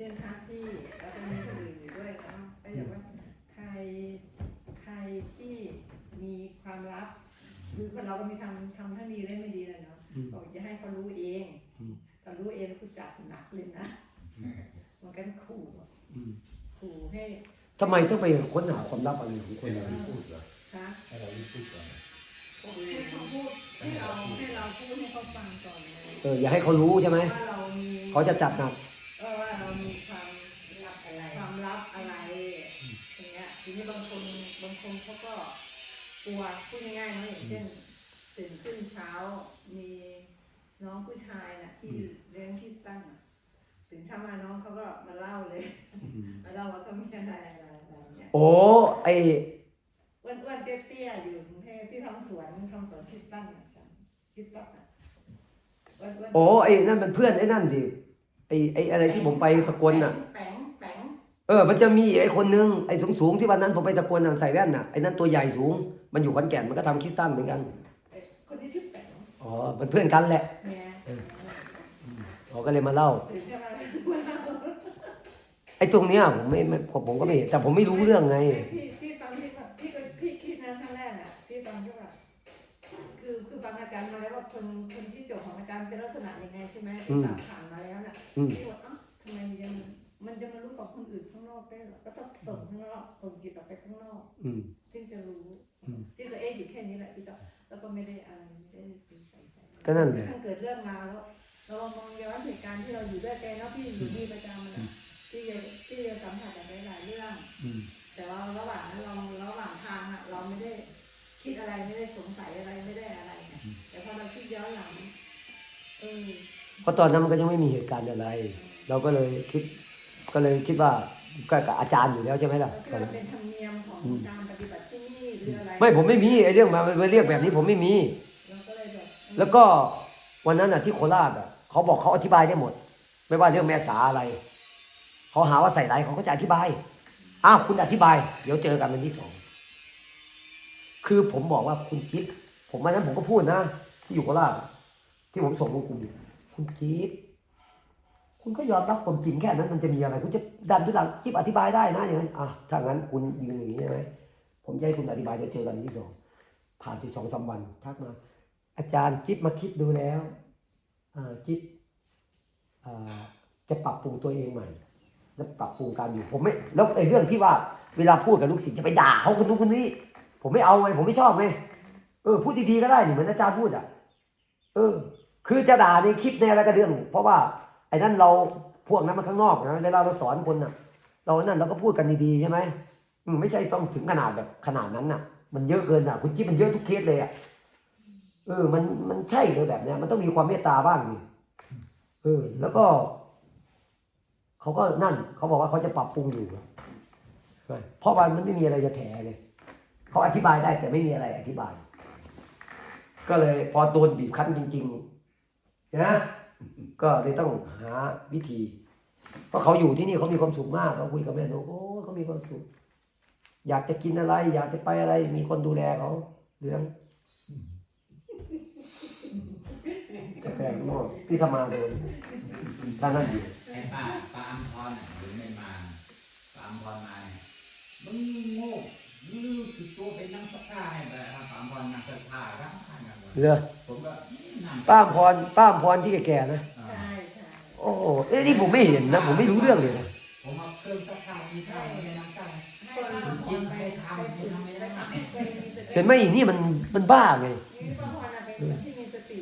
ช่นพระที่แล้วก็มีคนอื่นอยู่ด้วยเนาะก็อย่างว่าใครใครที่มีความลับคือคนเราก็มีทำทำทั้งดีและไม่ดีเลยเนาะอืมบอกอย่าให้เขารู้เองอืมถ้ารู้เองกูจับหนักเลยนะมันกันขู่อะอืมขู่ให้ทำไมต้องไปค้นหาความลับอะไรของคนให้เราเราพูดเหรอพระให้เราพูดก่อนให้เขาพูดให้เราให้เราพูดให้เขาฟังก่อนเลยเอออย่าให้เขารู้ใช่ไหมว่าเรามีเขาจะจัดหนัก เออว่าเรามีความลับอะไรความลับอะไรอย่างเงี้ยทีนี้บางคนบางคนเขาก็กลัว พูดง่ายๆเนาะอย่างเช่นตื่นขึ้นเช้า มีน้องผู้ชายน่ะที่เลี้ยงที่ตั้งน่ะตื่นเช้ามาน้องเขาก็มาเล่าเลย มาเล่าว่าเขามีอะไรอะไรอะไรอย่างเงี้ยโอ้ไออ้วนๆเตี้ยๆอยู่กรุงเทพที่ทำสวนทำสวนที่ตั้งอะจ้ะที่ตั้งอะอ้วนๆโอ้ไอนั่นมันเพื่อนไอ้นั่นดิไอไออะไรที่ผมไปสกลน่ะ แป๋งแป๋งเออ มันจะมีไอ้คนนึงไอ้สูงสูงๆที่วันนั้นผมไปสกลน่ะใส่แว่นน่ะไอ้นั่นตัวใหญ่สูง มันอยู่ขอนแก่นมันก็ทำคริสตันเหมือนกันไอ้คนที่ชื่อแป๋งอ๋อเป็นเพื่อนกันแหละเนี่ยเขาก็เลยมาเล่าตื่นเช้ามาไอ้ตรงเนี้ยผมไม่ไม่ผมผมก็ไม่เห็นแต่ผมไม่รู้เรื่องไง พี่พี่ฟังพี่ฟังพี่ก็พี่คิดนะครั้งแรกอะพี่ฟังก็แบบคือคือฟังอาจารย์มาแล้วว่าคนคนที่จบของอาจารย์เป็นลักษณะยังไงใช่ไหมที่ฟังผ่านมาแล้วน่ะอืม พี่ว่าเอ้าทำไมยังมันจะมารู้กับคนอื่นข้างนอกได้เหรอก็ต้องส่งข้างนอกส่งจิตออกไปข้างนอกอืม ถึงจะรู้อืม พี่ก็เอ๊ะอยู่แค่นี้แหละพี่ก็แล้วก็ไม่ได้อะไรไม่ได้ไปใส่ใจก็นั่นแหละถ้าเกิดเรื่องราวแล้ว เรามองย้อนเหตุการณ์ที่เราอยู่ด้วยกันแล้วพี่อยู่ที่ประจำมันอะพี่จะพี่จะสัมผัสกับหลายๆเรื่อง อืม แต่ว่าระหว่างนั้นเราระหว่างทางอะเราไม่ได้คิดอะไรไม่ได้สงสัยอะไรไม่ได้อะไรไงแต่พอเราคิดย้อนหลังเออเพราะตอนนั้นมันก็ยังไม่มีเหตุการณ์อะไร เราก็เลยคิด ก็เลยคิดว่าก็กับอาจารย์อยู่แล้วใช่ไหมล่ะเราคิดว่าเป็นธรรมเนียมของการปฏิบัติที่นี่หรืออะ ไรไม่ผมไม่มีไอ้เรื่องมามาเรียกแบบนี้ผมไม่มีเราก็เลยแบบเออแล้วก็วันนั้นอะที่โคราชอะเขาบอกเขาอธิบายได้หมด ไม่ว่าเรื่องแม่สาอะไรเขาหาว่าใส่ไรายเขาก็จะอธิบายอ้าวคุณอธิบาย เดี๋ยวเจอกันวันที่สองคือผมบอกว่าคุณจิ๊บผมวันนั้นผมก็พูดนะที่อยู่โคราชที่ผมส่งลงกลุ่มคุณจิ๊บคุณก็ยอมรับความจริงแค่นั้นมันจะมีอะไร คุณจะดันทุลังจิ๊บอธิบายได้นะอย่างนั้นอะถ้างั้นคุณยืนอย่างนี้ใช่ไหม ผมจะให้คุณอธิบายเดี๋ยวเจอกันที่สองผ่านไปสองสามวันทักมา อาจารย์จิ๊บมาคิดดูแล้วจิ๊บจะปรับปรุงตัวเองใหม่ และปรับปรุงการอยู่ผมไม่แล้วไอ้เรื่องที่ว่าเวลาพูดกับลูกศิษย์จะไปด่าเขาคนนู้นคนนี้ ผมไม่เอาไงผมไม่ชอบไงเออพูดดีๆก็ได้นี่เหมือนอาจารย์พูดอะเออ คือจะด่าในคลิปในอะไรก็เรื่อง เพราะว่าไอ้นั่นเราพวกนั้นมันข้างนอกนะเวลาเราสอนคนน่ะ เรานั่นเราก็พูดกันดีๆใช่ไหม ไม่ใช่ต้องถึงขนาดแบบขนาดนั้นน่ะ มันเยอะเกินอะ คุณจิ๊บมันเยอะทุกเคสเลยอะเออ มันมันใช่เลยแบบเนี้ย มันต้องมีความเมตตาบ้างสิเออ แล้วก็เขาก็นั่นเขาบอกว่าเขาจะปรับปรุงอยู่เพราะว่ามันไม่มีอะไรจะแถเลยเขาอธิบายได้แต่ไม่มีอะไรอธิบาย ก็เลยพอโดนบีบคั้นจริงๆนะก็เลยต้องหาวิธีเพราะเขาอยู่ที่นี่เขามีความสุขมากเขาคุยกับแม่นูโอ้เขามีความสุข อยากจะกินอะไร อยากจะไปอะไร มีคนดูแลเขาเลี้ยงจะแปลงนอกที่ทำมาโดยท่านนั่นอยู่ไอ้ป้าป้าอัมพรน่ะหรือไม่มาป้าอัมพรมาเนี่ยมึงโง่มึงรู้สึกตัวเป็นนักสักผ้าให้ไปป้าอัมพรนักสักผ้าครับผ้ากันหมดเรือผมก็นั่งป้าอำพรป้าอำพรที่แก่ๆนะอ่าใช่ใช่โอ้โหเอ้ยนี่ผมไม่เห็นนะ ผมไม่รู้เรื่องเลยนะ ผมเอาเครื่องซักผ้าที่ข้าวไม่ได้น้ำตาลให้ป้าพรไปทำไปทำไปทำให้ตัวเองมีสติเห็นไหมอีนี่มันมันบ้าไงนี่ป้าพรน่ะเป็นคนที่มีสติ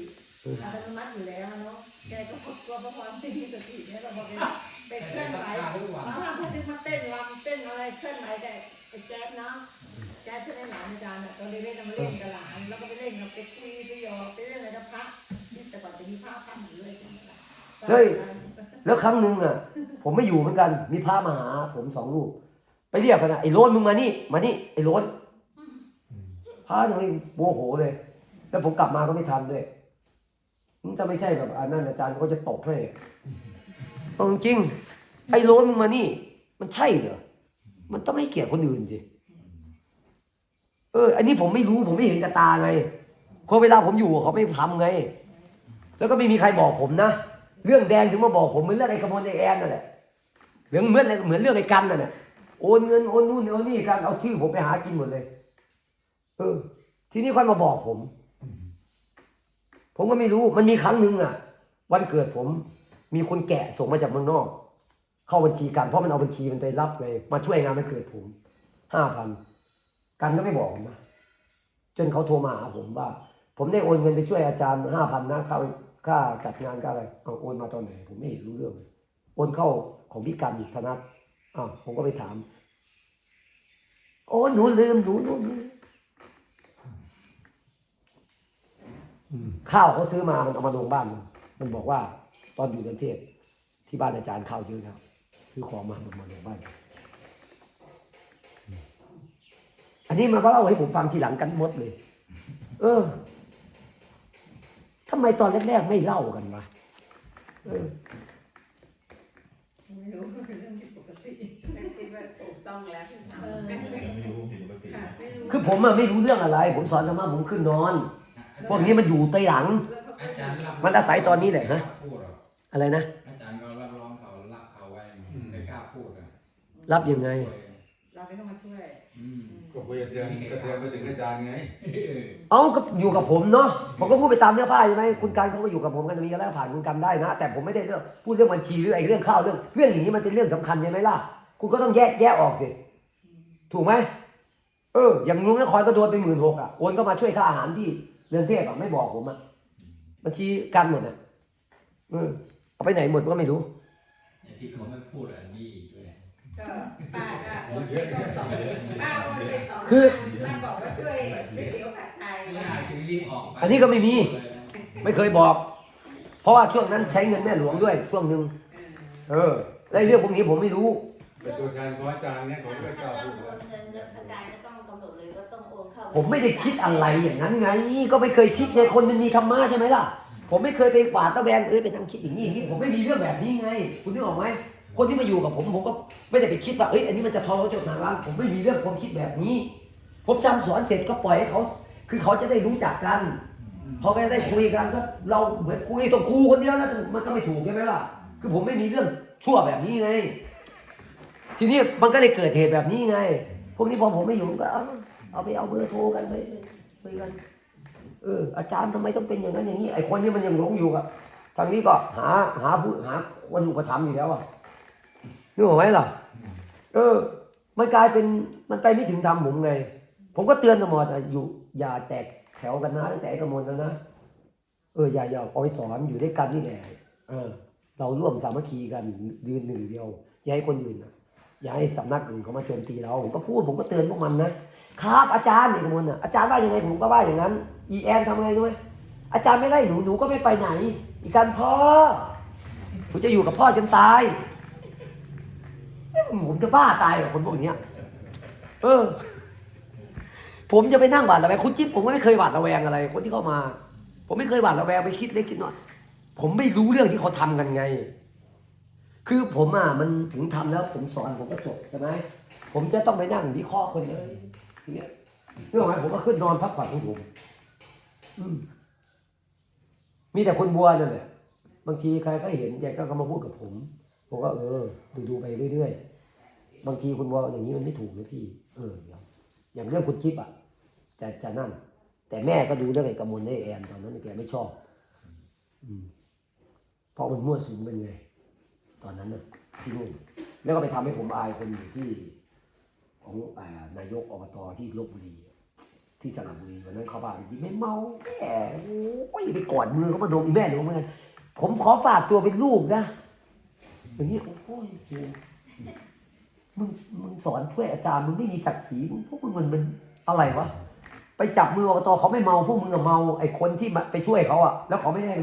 อัตโนมัติอยู่แล้วเนาะแกก็กลัวป้าพรที่มีสติเนี่ยเราบอกเป็นเป็นเคลื่อนไหวทุกวันป้าพรพูดถึงมาเต้นรำเต้นอะไรเคลื่อนไหวแต่ไอ้แจ๊บเนาะแจ๊บใช่ไหมหลานอาจารย์อะตอนเด็กๆเรามาเล่นกับหลานแล้วก็ไปเล่นกับไปคุยไปหยอกไปเล่นอะไรกับพระที่แต่ก่อนจะมีพระพันอยู่เลยใช่ไหมล่ะเฮ้ย แล้วครั้งหนึ่งอะ ผมไม่อยู่เหมือนกัน มีพระมาหา ผมสองรูป ไปเรียกกันนะไอ้โรนมึงมานี่ มานี่ ไอ้โรนพระตรงนี้โมโหเลย แล้วผมกลับมาก็ไม่ทันด้วยมันจะไม่ใช่แบบอันนั้นอาจารย์เขาจะตบให้เอาจริง ไอ้โรนมึงมานี่ มันใช่เหรอ มันต้องให้เกียรติคนอื่นสิ เออ อันนี้ผมไม่รู้ผมไม่เห็นกับตาไงพราะเวลาผมอยู่เขาไม่ทำไง แล้วก็ไม่มีใครบอกผมนะ เรื่องแดงถึงมาบอกผมเหมือนเรื่องไอ้ขโมยไอ้แอนนั่นแหละเรื่องเหมือนเหมือนเรื่องไอ้กันน่ะเนี่ยโอนเงินโอนนู่นโอนนี่กันเอาชื่อผมไปหากินหมดเลย เออ ทีนี้ค่อยมาบอกผม ผมก็ไม่รู้มันมีครั้งหนึ่งอะ วันเกิดผม มีคนแกะส่งมาจากเมืองนอก เข้าบัญชีกันเพราะมันเอาบัญชีมันไปรับไงมาช่วยงานวันเกิดผมห้าพันกันก็ไม่บอกผมนะจนเขาโทรมาหาผมว่า ผมได้โอนเงินไปช่วยอาจารย์ห้าพันนะค่า ค่าจัดงานค่าอะไรเอาโอนมาตอนไหน ผมไม่เห็นรู้เรื่องเลยโอนเข้าของพี่กันธนัทอ้าวผมก็ไปถามโอ้หนูลืมหนูหนูหนูอืมข้าวเขาซื้อมามันเอามาลงบ้าน มันมันบอกว่าตอนอยู่ในเทศที่บ้านอาจารย์ข้าวเยอะนะครับซื้อของมามันมาลงบ้านอืมอันนี้มันก็เล่าให้ผมฟังทีหลังกันหมดเลย เออ ทำไมตอนแรกๆไม่เล่ากันวะเออไม่รู้เป็นเรื่องที่ปกติคิดว่าถูกต้องแล้วที่ทเออำไม่รู้ผิดปกติค่ะไม่รู้คือผมอะไม่รู้เรื่องอะไร ผมสอนธรรมะผมขึ้นนอน พวกนี้มันอยู่ใต้หลัง แล้วเขาก็อาจารย์รับมันอาศัยตอนนี้แหละนะ พูดหรออะไรนะ อาจารย์ก็รับรองเขารับเขาไว้ไม่กล้าพูดอะรับยังไง เราไม่ต้องมาช่วยอืม ก็กระเทียมกระเทียมไปถึงอาจารย์ไงเอาก็อยู่กับผมเนาะผมก็พูดไปตามเนื้อผ้าใช่ไหมคุณการเขาก็อยู่กับผมกันมีกันแล้วผ่านคุณกันได้นะ แต่ผมไม่ได้เรื่องพูดเรื่องบัญชีหรือไอ้เรื่องข้าวเรื่องเรื่องอย่างนี้มันเป็นเรื่องสำคัญใช่ไหมล่ะ คุณก็ต้องแยกแยกออกสิถูกไหมเออ อย่างลุงนครก็โดนไปหมื่นหกอะโอนก็มาช่วยค่าอาหารที่เรือนเทพอะไม่บอกผมอะบัญชีกันหมดอะเออเอาไปไหนหมดก็ไม่รู้ที่เขาไม่พูดอะดีด้วย ก็ป้าก็โอนไปสองป้าโอนไปสองคือ ป้าบอกว่าช่วยก๋วยเตี๋ยวผัดไทยไม่อาจจะรีบออกไปอันนี้ก็ไม่มี ไม่เคยบอก เพราะว่าช่วงนั้นใช้เงินแม่หลวงด้วยช่วงหนึ่งเออแล้วไอ้เรื่องพวกนี้ผมไม่รู้ เป็นตัวแทนของอาจารย์เนี่ยเขาไม่กล้าถ้าพูดโอนเงินอาจารย์ก็ต้องกำหนดเลยว่าต้องโอนเข้าผมไม่ได้คิดอะไรอย่างนั้นไง ก็ไม่เคยคิดไงคนมันมีธรรมะใช่ไหมล่ะ ผมไม่เคยไปหวาดตะแวงเอ้ยไปทำคิดอย่างนี้อย่างนี้ผมไม่มีเรื่องแบบนี้ไง คุณนึกออกไหม คนที่มาอยู่กับผมผมก็ไม่ได้ไปคิดว่าเอ้ยอันนี้มันจะทองเขาจดหนาร้านผมไม่มีเรื่องความคิดแบบนี้ ผมจำสอนเสร็จก็ปล่อยให้เขา คือเขาจะได้รู้จักกันเขาก็จะได้คุยกันก็เราเหมือนคุยต้องครูคนเดียวนะมันก็ไม่ถูกใช่ไหมล่ะ คือผมไม่มีเรื่องชั่วแบบนี้ไง ทีนี้มันก็เลยเกิดเหตุแบบนี้ไง พวกนี้พอผมไม่อยู่ก็เอาเอาไปเอาเบอร์โทรกันไปคุยกัน เออ อาจารย์ทำไมต้องเป็นอย่างนั้นอย่างนี้ไอ้คนนี้มันยังหลงอยู่กับทางนี้ก็หาหาผู้หาคนอุปถัมภ์อยู่แล้วอะ นึกออกไหมล่ะ เออ มันกลายเป็นมันไปไม่ถึงธรรมผมไง ผมก็เตือนตลอดอะอยู่ อย่าแตกแถวกันนะแต่ไอ้กระมวลแล้วนะเอออย่าอย่าเอาไปสอนอยู่ด้วยกันนี่แหละเออ เราร่วมสามัคคีกันยืนหนึ่งเดียว อย่าให้คนอื่นนะอย่าให้สำนักอื่นเขามาโจมตีเราผมก็พูดผมก็เตือนพวกมันนะครับอาจารย์เอกมลน่ะอาจารย์ว่ายังไงผมก็ว่าอย่างนั้นอีแอนทำไงรู้ไหมอาจารย์ไม่ไล่หนูหนูก็ไม่ไปไหน อีการพ่อผมจะอยู่กับพ่อจนตาย ผมจะบ้าตายกับคนพวกเนี้ย เออ ผมจะไปนั่งหวาดระแวงคุณจิ๊บผมก็ไม่เคยหวาดระแวงอะไร คนที่เข้ามา ผมไม่เคยหวาดระแวงไปคิดเล็กคิดน้อยผมไม่รู้เรื่องที่เขาทำกันไง คือผมอะมันถึงทำแล้ว ผมสอนผมก็จบใช่ไหมผมจะต้องไปนั่งวิเคราะห์คนเลยอย่างเงี้ยเรื่องไหมผมก็ขึ้นนอนพักผ่อนของผมมีแต่คนบัวนั่นแหละบางทีใครก็เห็นแกก็มาพูดกับผม ผมก็เออดูดูไปเรื่อยๆ บางทีคุณบัวอย่างนี้มันไม่ถูกนะพี่ เอออย่างเรื่องคุณจิ๊บอะจะจะนั่น แต่แม่ก็ดูเรื่องไอ้กมลไอ้แอนตอนนั้นแกไม่ชอบ อืมเพราะมันมั่วสุมเป็นไง ตอนนั้นน่ะที่นู่นแล้วก็ไปทำให้ผมอายคนอยู่ที่ ของอนายกอบตที่ลบบุรีที่สระบุรีวันนั้นเขาบ้านยิ้มไม่เมาแม่โอ้ยไปกอดมือเขามาดมแม่หลวงเหมือนกันผมขอฝากตัวเป็นลูกนะ อย่างนี้โอ้โหมึงมึงสอนช่วยอาจารย์มึงไม่มีศักดิ์ศรีมึงพวกมึงมันเป็นอะไรวะไปจับมืออบตเขาไม่เมาพวกมึงอะเมาไอ้คนที่มาไปช่วยเขาอะแล้วเขาไม่ได้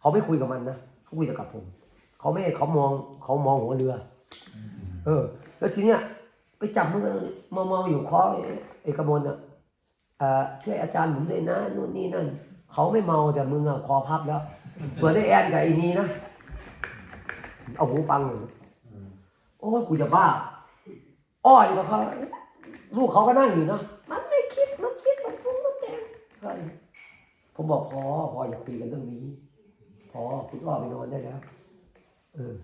เขาไม่คุยกับมันนะเขาคุยแต่กับผมเขาไม่เขามองเขามองหัวเรือ เออ แล้วทีเนี้ยไปจับมึงเมาเมาอยู่คอไอ้กระมวลอะช่วยอาจารย์ผมด้วยนะนู่นนี่นั่นเขาไม่เมาแต่มึงอะคอพับแล้ว ส่วนไอ้แอนกับไอ้นีนะ เอาหูฟังเลยโอ้ยกูจะบ้า อ้อยกับเขาลูกเขาก็นั่งอยู่นะมันไม่คิดมันคิดมันปรุงมันแต่งก็ผมบอกพอพออย่าตีกันเรื่องนี้ พอคุณอ้อไปนอนได้แล้วเออ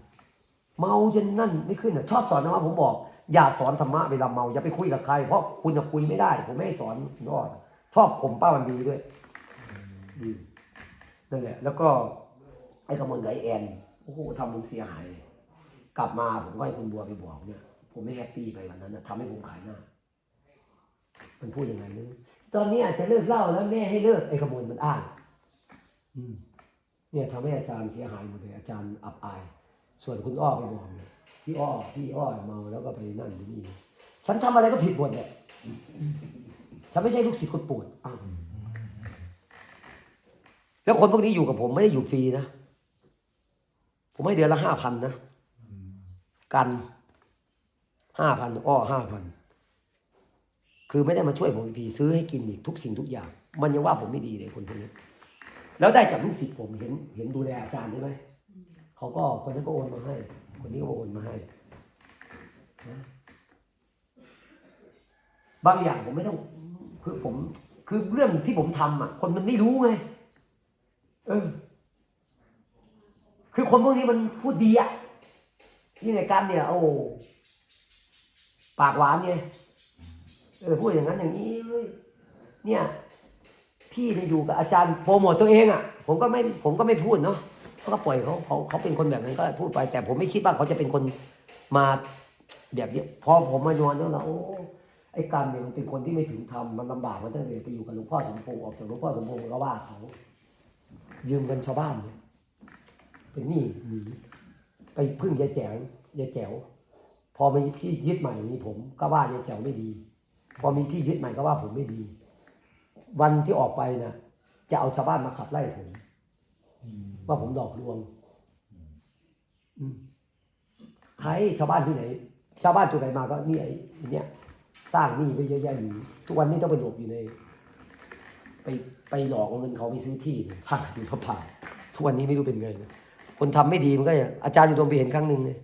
เมาจนนั่นไม่ขึ้นอะชอบสอนธรรมะผมบอก อย่าสอนธรรมะเวลาเมาอย่าไปคุยกับใคร เพราะคุณจะคุยไม่ได้ ผมไม่ให้สอนยอดชอบผมป้าวันดีด้วยอืมนั่นแหละแล้วก็ไอ้กระมวลกับไอ้แอน โอ้โหทำผมเสียหายเลยกลับมาผมก็ให้คุณบัวไปบอกเนี่ย ผมไม่แฮปปี้ไปวันนั้นนะทำให้ผมขายหน้า มันพูดยังไงนึกตอนนี้อาจจะเลิกเล้าแล้วแม่ให้เลิกไอ้ขโมยมันอ้างอืมเนี่ยทำให้อาจารย์เสียหายหมดเลยอาจารย์อับอาย ส่วนคุณอ้อไปบอกเนี่ยพี่อ้อพี่อ้อเมาแล้วก็ไปนั่นไปนี่ฉันทำอะไรก็ผิดหมดแหละฉันไม่ใช่ลูกศิษย์คนโปรดอ้าวแล้วคนพวกนี้อยู่กับผมไม่ได้อยู่ฟรีนะ ผมให้เดือนละห้าพันนะ กันห้าพันอ้อห้าพันคือไม่ได้มาช่วยผมฟรีซื้อให้กินอีกทุกสิ่งทุกอย่าง มันยังว่าผมไม่ดีเลยคนพวกนี้แล้วได้จากลูกศิษย์ผมเห็นเห็นดูแลอาจารย์ใช่ไหมเขาก็คนนั้นก็โอนมาให้ คนนี้ก็โอนมาให้นะบางอย่างผมไม่ต้องคือผม คือเรื่องที่ผมทำอะ คนมันไม่รู้ไงเออ คือคนพวกนี้มันพูดดีอะนี่ในการเนี่ย โอ้ปากหวานไงเออพูดอย่างนั้นอย่างนี้เนี่ย พี่เนี่ยอยู่กับอาจารย์โปรโมทตัวเองอะ ผมก็ไม่ผมก็ไม่พูดเนาะเขาก็ปล่อยเขาเขาเขาเป็นคนแบบนั้นก็พูดไป แต่ผมไม่คิดว่าเขาจะเป็นคนมาแบบนี้พอผมมานอนแล้วเราโอ้ไอ้การเนี่ยมันเป็นคนที่ไม่ถึงธรรมมันลำบากมันตั้งแต่ไปอยู่กับหลวงพ่อสมพงษ์ออกจากหลวงพ่อสมพงษ์ก็ว่าเขายืมเงินชาวบ้านเนี่ย เป็นหนี้หนีไปพึ่งยายแจ๋วยายแจ๋วพอมีที่ยึดใหม่มีผม ก็ว่ายายแจ๋วไม่ดี พอมีที่ยึดใหม่ก็ว่าผมไม่ดี วันที่ออกไปนะ่ะ จะเอาชาวบ้านมาขับไล่ผมว่าผมหลอกลวงใครชาวบ้านที่ไหน ชาวบ้านตัวไหนมาก็นี่ไอ้เนี่ยสร้างหนี่ไว้เยอะแยะอยู่ทุกวันนี้ต้องไปหลบอยู่ใน ไปไปหลอกเงินเขาไปซื้อที่เนี่ยผ่าอพระผ่าทุกวันนี้ไม่รู้เป็นไงนะ คนทำไม่ดีมันก็อย่างอาจารย์อยู่ตรงไปเห็นครั้งหนึ่งเลย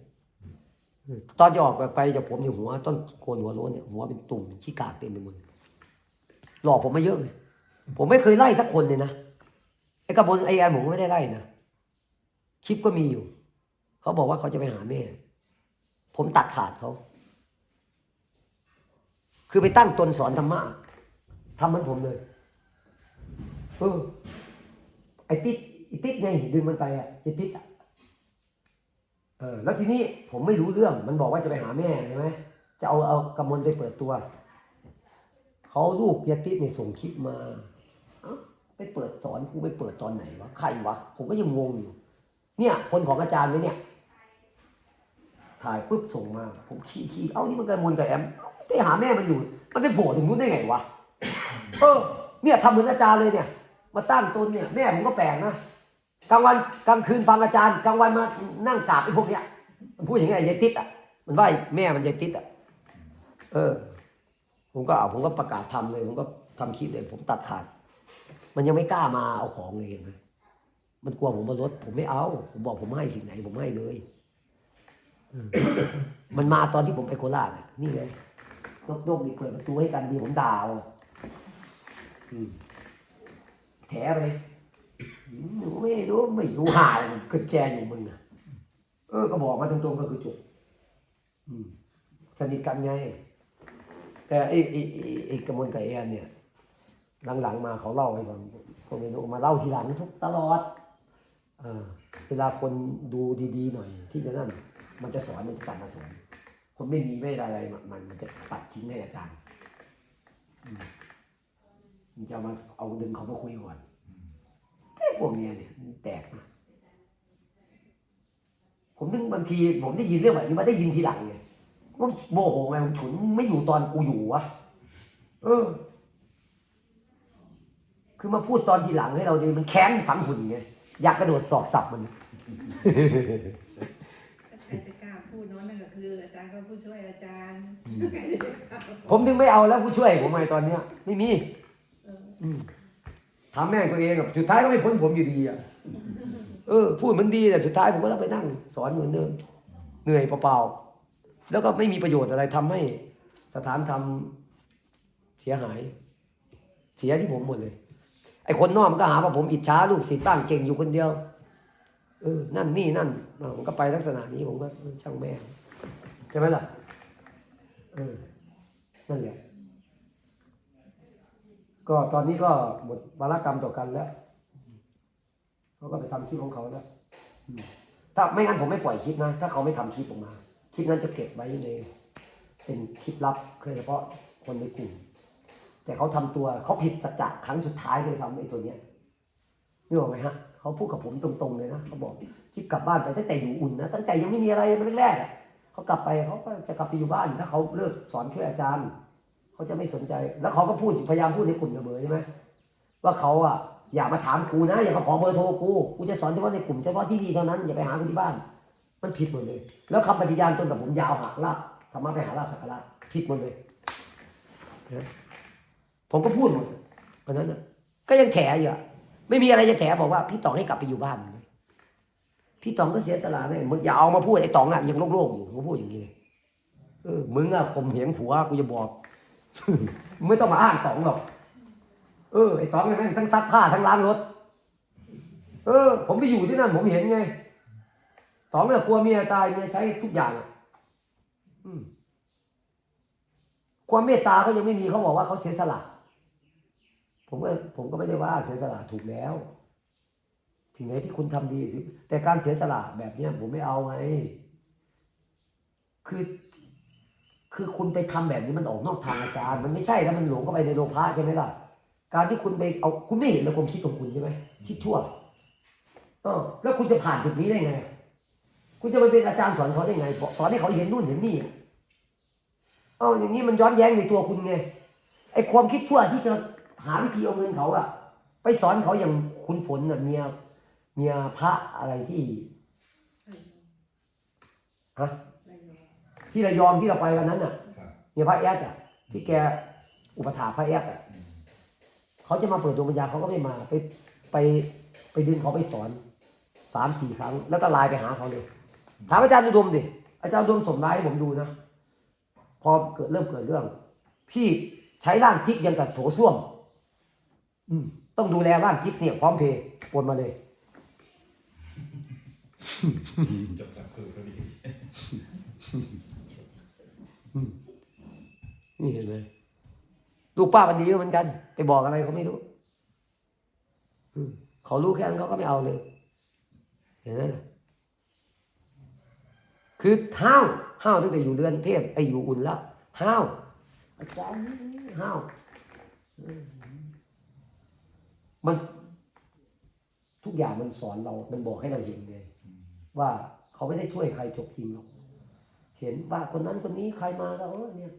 ตอนจะออกไปจากผมเนี่ยหัว ต้นโคนหัวโล้นเนี่ยหัวเป็นตุ่มขี้กากเต็มไปหมดหลอกผมมาเยอะเลยผมไม่เคยไล่สักคนเลยนะไอ้กระบวนไอ้แอนผมก็ไม่ได้ไล่นะคลิปก็มีอยู่ เขาบอกว่าเขาจะไปหาแม่ ผมตัดขาดเขาคือไปตั้งตนสอนธรรมะทำเหมือนผมเลยเออไอ้ติ๊ด ติดไงดึงมันไปอะไอติดอะเออแล้วทีนี้ผมไม่รู้เรื่องมันบอกว่าจะไปหาแม่ใช่ไหมจะเอาเอากำมลไปเปิดตัวเขาลูกยาติดเนี่ยส่งคลิปมาไปเปิดสอนกูไปเปิดตอนไหนวะใครวะผมก็ยังงงอยู่ เนี่ย คนของอาจารย์ไว้เนี่ย ถ่ายปุ๊บส่งมา ผมขี้ขี้เอ้านี่มันกระมวลกับแอมไปหาแม่มันอยู่ มันไปโผล่ถึงนู้นได้ไงวะเออเนี่ยทำเหมือนอาจารย์เลยเนี่ย มาตั้งตนเนี่ยแม่ผมก็แปลกนะ กลางวันกลางคืนฟังอาจารย์กลางวันมานั่งกราบไอ้พวกเนี้ยมันพูดอย่างไงยายติดอะมันว่าไอ้แม่มันยายติดอะเออ ผมก็เอาผมก็ประกาศทำเลย ผมก็ทำคลิปเลย ผมตัดขาด มันยังไม่กล้ามาเอาของเลยนมันกลัวผมมาลดผมไม่เอา ผมบอกผมให้สิ่งไหน ผมให้เลยมันมาตอนที่ผมไปโคราชนี่เลยนกนกนี่เปิดประตูให้กันดีผมด่าเอาอืมแถเลย ไม่รู้ไม่รู้หายกระแจอยู่มึงนะเออก็บอกมาตรงๆก็คือจบสนิทกันไง แต่ไอ้ไอ้ไอ้กระมวลกับแอนเนี่ย หลังๆมาเขาเล่าให้ฟังพวกเมนูมาเล่าทีหลังทุกตลอดเออเวลาคนดูดีๆหน่อย ที่จะนั่น มันจะสอนมันจะจัดมาสอนคนไม่มีไม่อะไรมันมันจะปัดทิ้งให้อาจารย์อืมมันจะมาเอาดึงเขามาคุยก่อน ไอ้พวกเนี้ยเนี่ยมันแตกนะผมนึกบางที ผมได้ยินเรื่องแบบนี้มาได้ยินทีหลังไงว่าโมโหไงมันฉุนไม่อยู่ตอนกูอยู่วะเออ คือมาพูดตอนทีหลังให้เราดีมันแค้นฝังหุ่นไงอยากกระโดดสอกสับมันใครจะกล้าพูดเนาะนั่นก็คือ อาจารย์ก็ผู้ช่วยอาจารย์อืมใครจะกล้าพูดผมถึงไม่เอาแล้วผู้ช่วยผมไงตอนเนี้ย ไม่มี เอออืม ทำแม่งตัวเองอะสุดท้ายก็ไม่พ้นผมอยู่ดีอะเออพูดเหมันดีแต่สุดท้ายผมก็ต้องไปนั่ง สอนเหมือนเดิมเหนื่อยเปล่าๆแล้วก็ไม่มีประโยชน์อะไรทำให้สถานทำเสียหาย เสียที่ผมหมดเลย ไอ้คนนอกมันก็หาว่าผมอิจฉาลูกศิษย์บ้งเก่งอยู่คนเดียวเออนั่นนี่นั่นอ่าผมก็ไปลักษณะนี้ผมก็ช่างแม่ใช่ไหมล่ะเออนั่นแหละ ก็ตอนนี้ก็หมดวาระกรรมต่อกันแล้วเขาก็ไปทำคลิปของเขาแล้วถ้าไม่งั้นผมไม่ปล่อยคลิปนะ ถ้าเขาไม่ทำคลิปออกมาคลิปนั้นจะเก็บไว้ในเป็นคลิปลับโดยเฉพาะคนในกลุ่มแต่เขาทำตัวเขาผิดสัจจะครั้งสุดท้ายเลยซ้ำไอ้ตัวเนี้ยนึกออกไหมฮะเขาพูดกับผมตรงๆเลยนะเขาบอกชิปกลับบ้านไปตั้งแต่อยู่อุ่นนะตั้งแต่ยังไม่มีอะไรแรกๆเขากลับไปเขาก็จะกลับไปอยู่บ้านถ้าเขาเลิกสอนช่วยอาจารย์ เขาจะไม่สนใจ แล้วเขาก็พูดพยายามพูดในกลุ่มเสมอใช่ไหมว่าเขาอะอย่ามาถามกูนะ อย่ามาขอเบอร์โทรกูกูจะสอนเฉพาะในกลุ่มเฉพาะที่ดีเท่านั้นอย่าไปหากูที่บ้าน มันผิดหมดเลย แล้วคำปฏิญาณตนกับผมยาวหักลากธรรมะไปหาลาภสักการะผิดหมดเลยผมก็พูดหมดเพราะนั้นนะก็ยังแถอยู่อะไม่มีอะไรจะแถบอกว่าพี่ต๋องให้กลับไปอยู่บ้าน พี่ต๋องก็เสียสละเลยมึงอย่าเอามาพูดไอ้ต๋องอะยังโลกๆอยู่ผมพูดอย่างนี้เลยเออมึงอะข่มเหงผัวกูจะบอก ไม่ต้องมาอ้างต๋องหรอก เออไอ้ต๋องเนี่ยแม่งทั้งซักผ้าทั้งล้างรถ เออ ผมไปอยู่ที่นั่นผมเห็นไงต๋องเนี่ยกลัวเมียตายเมียใช้ทุกอย่างอืมความเมตตาเขายังไม่มีเขาบอกว่าเขาเสียสละ ผมก็ผมก็ไม่ได้ว่าเสียสละถูกแล้วถึงไหนที่คุณทำดีแต่การเสียสละแบบเนี้ยผมไม่เอาไงคือ คือคุณไปทำแบบนี้มันออกนอกทางอาจารย์ มันไม่ใช่แล้วมันหลงเข้าไปในโลภะใช่ไหมล่ะ การที่คุณไปเอาคุณไม่เห็นเลยความคิดของคุณใช่ไหมคิดชั่วเออแล้วคุณจะผ่านจุดนี้ได้ไง คุณจะไปเป็นอาจารย์สอนเขาได้ไงสอนให้เขาเห็นนู่นเห็นนี่อะเอ้าอย่างนี้มันย้อนแย้งในตัวคุณไงไอ้ความคิดชั่วที่จะหาวิธีเอาเงินเขาอะไปสอนเขาอย่างคุณฝนเมียเมียพระอะไรที่ฮะ ที่ระยองที่เราไปวันนั้นน่ะครับเมียพระแอดอะที่แกอุปถากพระแอดอะเขาจะมาเปิดดวงวิญญาณเขาก็ไม่มาไปไปไปดึงเขาไปสอนสามสี่ครั้ง แล้วก็ไลน์ไปหาเขาเลยถามอาจารย์อุดมดิอาจารย์อุดมส่งไลน์ให้ผมดูนะพอเกิดเริ่มเกิดเรื่อง พี่ใช้ร่างจิ๊กยังกับโถส้วม อืม ต้องดูแลร่างจิ๊กเนี่ย พร้อมเพย์โอนมาเลยจบหลักสูตรพอดี นี่เห็นไหมลูกป้ามันดีเหมือนกัน ไปบอกอะไรเขาไม่รู้อืมเขารู้แค่นั้นเขาก็ไม่เอาเลย เห็นไหมล่ะคือห้าวห้าวตั้งแต่อยู่เรือนเทพไอ้อยู่อุ่นแล้วห้าวอาจารย์ห้าวอืมมันทุกอย่างมันสอนเรา มันบอกให้เราเห็นเลย ว่าเขาไม่ได้ช่วยใครจบจริงหรอก เห็นว่าคนนั้นคนนี้ใครมาก็เออเนี่ย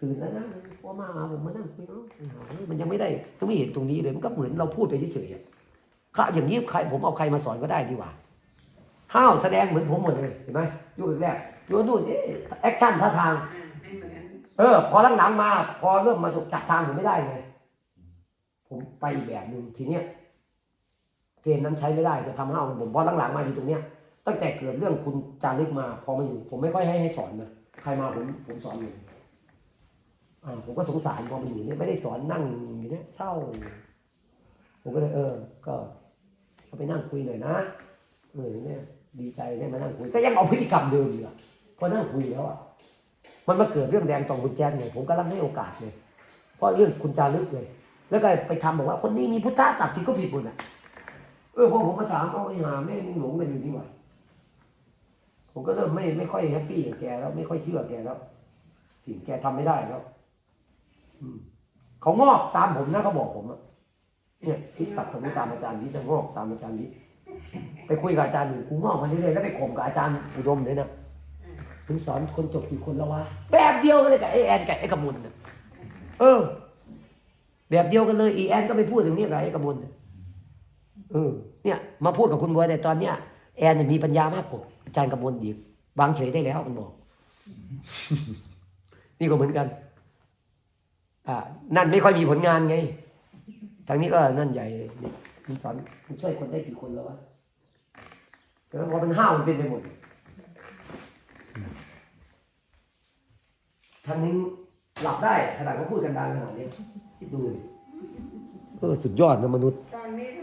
ตื่นแล้วนะพอมาหาผมมานั่งคุยเนาะมันยังไม่ได้ยังไม่เห็นตรงนี้เลยมันก็เหมือนเราพูดไปเฉยๆอะข้าอย่างนี้ใครผมเอาใครมาสอนก็ได้ดีกว่าห้าวแสดงเหมือนผมหมดเลยเห็นไหมยุคแรกยุคนู่นเอ๊ะแอคชั่นท่าทาง เออ พอหลังๆมา พอเริ่มมาจับทางผมไม่ได้ไงผมไปอีกแบบหนึ่งทีเนี้ยเกมนั้นใช้ไม่ได้จะทำห้าวผมพอหลังๆมาอยู่ตรงเนี้ย ตั้งแต่เกิดเรื่องคุณจารึกมา พอมาอยู่ ผมไม่ค่อยให้ให้สอนนะใครมาผมผมสอนอยู่อ่าผมก็สงสารพอมาอยู่เนี่ยไม่ได้สอนนั่งอยู่เนี่ยเศร้า ผมก็เลยเออ ก็ไปนั่งคุยหน่อยนะเออเนี่ย ดีใจได้มานั่งคุยก็ยังเอาพฤติกรรมเดิมอยู่อะพอนั่งคุยแล้วอะมันมาเกิดเรื่องแดงตองคุณแจ๊คเนี่ยผมกำลังให้โอกาสเลยเพราะเรื่องคุณจารึกเลย แล้วก็ไปทำบอกว่าคนนี้มีพุทธะตัดสินก็ผิดหมดอะเออพอผมมาถามเอาไอ้หาแม่งหลงกันอยู่นี่หว่า ผมก็เริ่มไม่ไม่ค่อยแฮปปี้กับแกแล้วไม่ค่อยเชื่อแกแล้ว สิ่งแกทำไม่ได้แล้วเขางอกตามผมนะเขาบอกผมอะเนี่ยที่ตัดสมุตามอาจารย์วิทย์จะงอกตามอาจารย์วิทย์ไปคุยกับอาจารย์อยู่กูงอกมาเรื่อยๆแล้วไปข่มกับอาจารย์อุดมเลยนะถึงสอนคนจบกี่คนแล้ววะแบบเดียวกันเลยกับไอแอนกับไอกระมุนเออ แบบเดียวกันเลยอีแอนก็ไปพูดอย่างนี้กับไอกระมุนเออเนี่ย มาพูดกับคุณบัวแต่ตอนเนี้ยแอนเนี่ยมีปัญญามากกว่า อาจารย์กำมลดีวางเฉยได้แล้วมันบอก นี่ก็เหมือนกันอ่านั่นไม่ค่อยมีผลงานไง ทางนี้ก็นั่นใหญ่เลยนี่มันสอนมันช่วยคนได้กี่คนแล้ววะแต่พอเป็นห้าวมันเป็นไปหมดทางนี้หลับได้ขนาดเขาพูดกันดังขนาดนี้คิดดูเลยเออสุดยอดนะมนุษย์ ตอนนี้ทำ